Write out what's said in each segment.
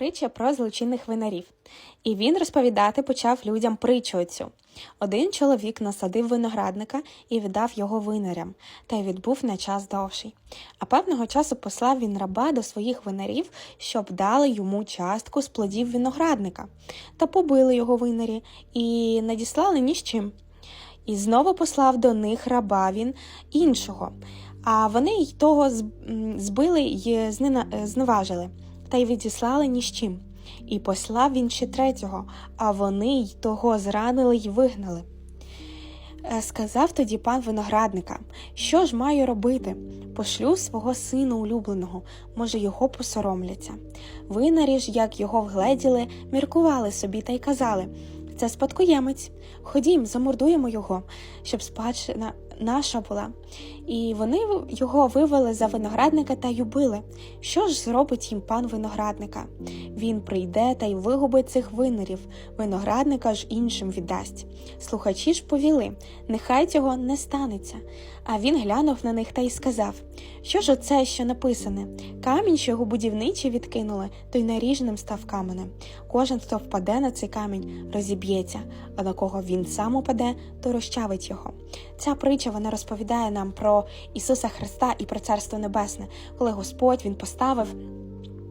Притча про злочинних винарів. І він розповідати почав людям притчу оцю. Один чоловік насадив виноградника і віддав його винарям, та й відбув на час довший. А певного часу послав він раба до своїх винарів, щоб дали йому частку з плодів виноградника, та побили його винарі і надіслали ні з чим. І знову послав до них раба він іншого. А вони й того збили й е, зневажили, та й відіслали ні з чим. І послав він ще третього, а вони й того зранили й вигнали. Е, Сказав тоді пан виноградника, що ж маю робити? Пошлю свого сина улюбленого, може, його посоромляться. Винарі ж, як його вгледіли, міркували собі та й казали це спадкоємець. Ходім, замордуємо його, щоб спадщина наша була. І вони його вивели за виноградника та й убили. Що ж зробить їм пан виноградника? Він прийде та й вигубить цих винарів, виноградника ж іншим віддасть. Слухачі ж повіли, нехай цього не станеться. А він глянув на них та й сказав: Що ж оце, що написане? Камінь, що його будівничі відкинули, то й наріжним став каменем. Кожен, хто впаде на цей камінь, розіб'ється, а на кого він сам упаде, то розчавить його. Ця притча вона розповідає нам про Ісуса Христа і про Царство Небесне, коли Господь він поставив.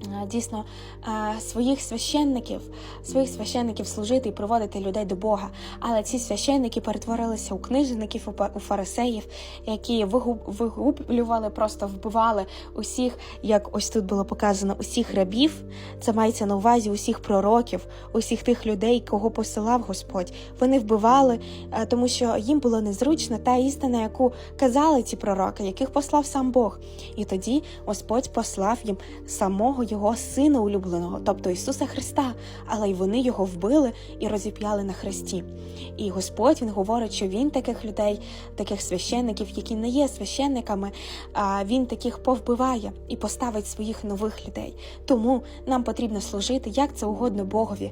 Е, Дійсно, е, своїх священників, своїх священників служити і приводити людей до Бога. Але ці священники перетворилися у книжників, у фарисеїв, які вигублювали, просто вбивали усіх, як ось тут було показано, усіх рабів. Це мається на увазі усіх пророків, усіх тих людей, кого посилав Господь. Вони вбивали, е, тому що їм було незручно та істина, яку казали ці пророки, яких послав сам Бог. І тоді Господь послав їм самого його сина улюбленого, тобто Ісуса Христа, але й вони його вбили і розіп'яли на хресті. І Господь він говорить, що він таких людей, таких священників, які не є священниками, він таких повбиває і поставить своїх нових людей. Тому нам потрібно служити, як це угодно Богові,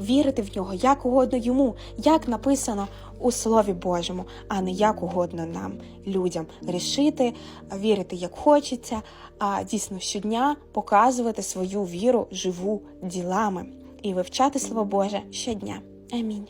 вірити в нього, як угодно йому, як написано у Слові Божому, а не як угодно нам, людям, рішити, вірити як хочеться, а дійсно щодня показувати свою віру живу ділами і вивчати Слово Боже щодня. Амінь.